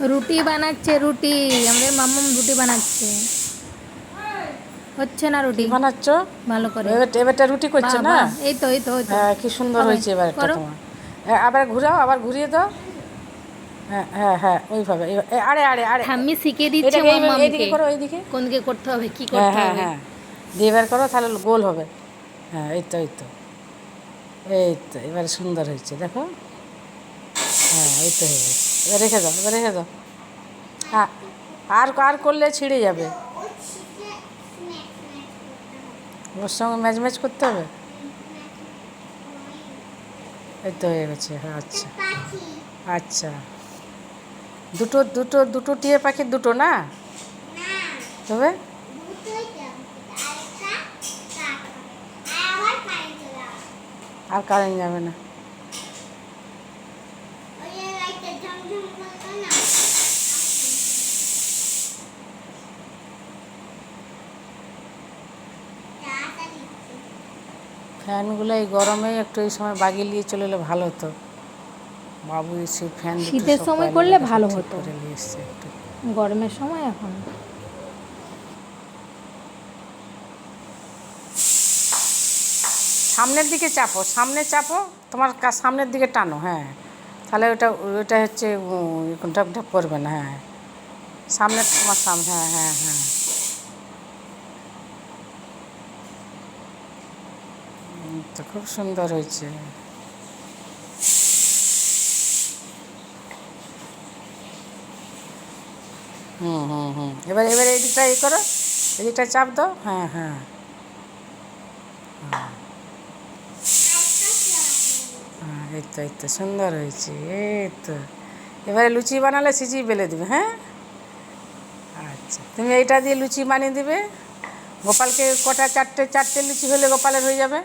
রুটি বানাচ্ছে রুটি। আমাদের মাম্মাম রুটি বানাচ্ছে। হচ্ছে না রুটি? বানাচ্ছ? ভালো করে। এবার এবারটা রুটি করছ না? এই তো এই তো হ্যাঁ কি সুন্দর হয়েছে এবার। তোমার। হ্যাঁ, আবার ঘুরাও আবার ঘুরিয়ে দাও। হ্যাঁ হ্যাঁ হ্যাঁ ওইভাবে আরে আরে আরে। ঠাম্মি শিখিয়ে দিচ্ছে এইদিকে করো এইদিকে কোন দিকে করতে হবে কি হ্যাঁ করতে হ্যাঁ হবে? হ্যাঁ। দিয়ে এবার করো তাহলে গোল হবে। হ্যাঁ এই তো এই তো। এই তো এবারে সুন্দর হয়েছে দেখো। হ্যাঁ এই তো হয়ে গেছে। রেখে দাও, এবার রেখে দাও। হ্যাঁ আর আর করলে ছিঁড়ে যাবে। ওর সঙ্গে ম্যাচ ম্যাচ করতে হবে? এই তো হয়ে গেছে হ্যাঁ আচ্ছা। আচ্ছা। দুটো দুটো দুটো টিয়ে পাখির দুটো না? তবে? আর কারেন্ট যাবে না। ফ্যানগুলো এই গরমে একটু এই সময় বাগিয়ে নিয়ে চলে এলে ভালো হতো। বাবু এসে ফ্যান শীতের সময় করলে ভালো হতো। গরমের সময় এখন। সামনের দিকে চাপো সামনে চাপো তোমার সামনের দিকে টানো হ্যাঁ। তাহলে ওটা ওটা হচ্ছে ঢাপ ঢাপ করবে না হ্যাঁ। সামনে তোমার সামনে হ্যাঁ হ্যাঁ হ্যাঁ। তো খুব সুন্দর হয়েছে। হুম হুম হুম। এবার এবার এই দিকটা ইয়ে করো। এই দিকটা চাপ দাও। হ্যাঁ। হ্যাঁ। হ্যাঁ এই তো এই তো, সুন্দর হয়েছে। এই তো। এবারে লুচি বানালে সিজি বেলে দেবে হ্যাঁ? আচ্ছা তুমি এইটা দিয়ে লুচি বানিয়ে দিবে। গোপালকে কটা চারটে চারটে লুচি হলে গোপালের হয়ে যাবে?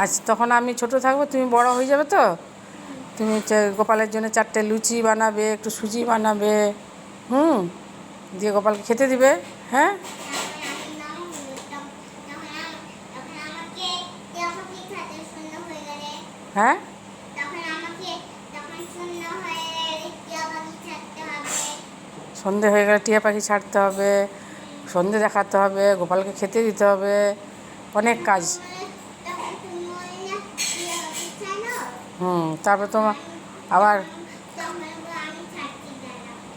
আজ তখন আমি ছোট থাকব, তুমি বড় হয়ে যাবে তো? তুমি গোপালের জন্য চারটে লুচি বানাবে, একটু সুজি বানাবে, হুম? দিয়ে গোপালকে খেতে দিবে হ্যাঁ? হ্যাঁ? সন্ধে হয়ে গেলে টিয়া পাখি ছাড়তে হবে, সন্ধে দেখাতে হবে, গোপালকে খেতে দিতে হবে, অনেক কাজ। হুম, তারপরে তোমার আবার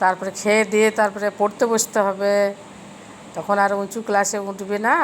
তারপরে খেয়ে দিয়ে তারপরে পড়তে বসতে হবে। তখন আর উঁচু ক্লাসে উঠবে না।